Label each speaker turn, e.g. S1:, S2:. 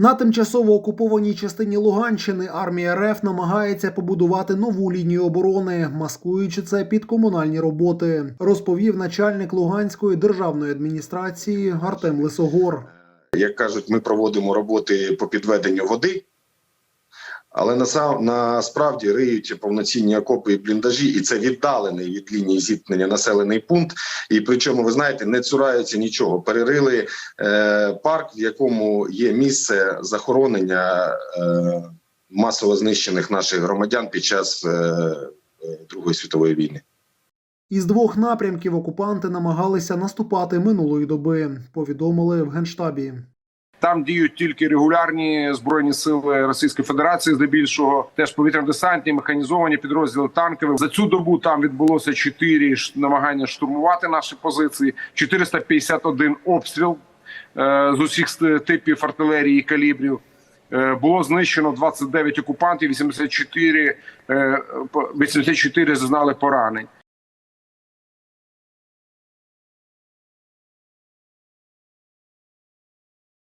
S1: На тимчасово окупованій частині Луганщини армія РФ намагається побудувати нову лінію оборони, маскуючи це під комунальні роботи, розповів начальник Луганської державної адміністрації Артем Лисогор.
S2: Як кажуть, ми проводимо роботи по підведенню води, але наса- насправді риють повноцінні окопи і бліндажі, і це віддалений від лінії зіткнення населений пункт. І причому, ви знаєте, не цураються нічого. Перерили е, парк, в якому є місце захоронення е, масово знищених наших громадян під час е, е, Другої світової війни.
S1: Із двох напрямків окупанти намагалися наступати минулої доби. Повідомили в генштабі.
S3: Там діють тільки регулярні збройні сили Російської Федерації, здебільшого теж повітряно-десантні, механізовані підрозділи танкові. За цю добу там відбулося чотири намагання штурмувати наші позиції, 451 обстріл е, з усіх типів артилерії і калібрів. Е, Було знищено 29 окупантів, 84, е, по- 84 зазнали поранень.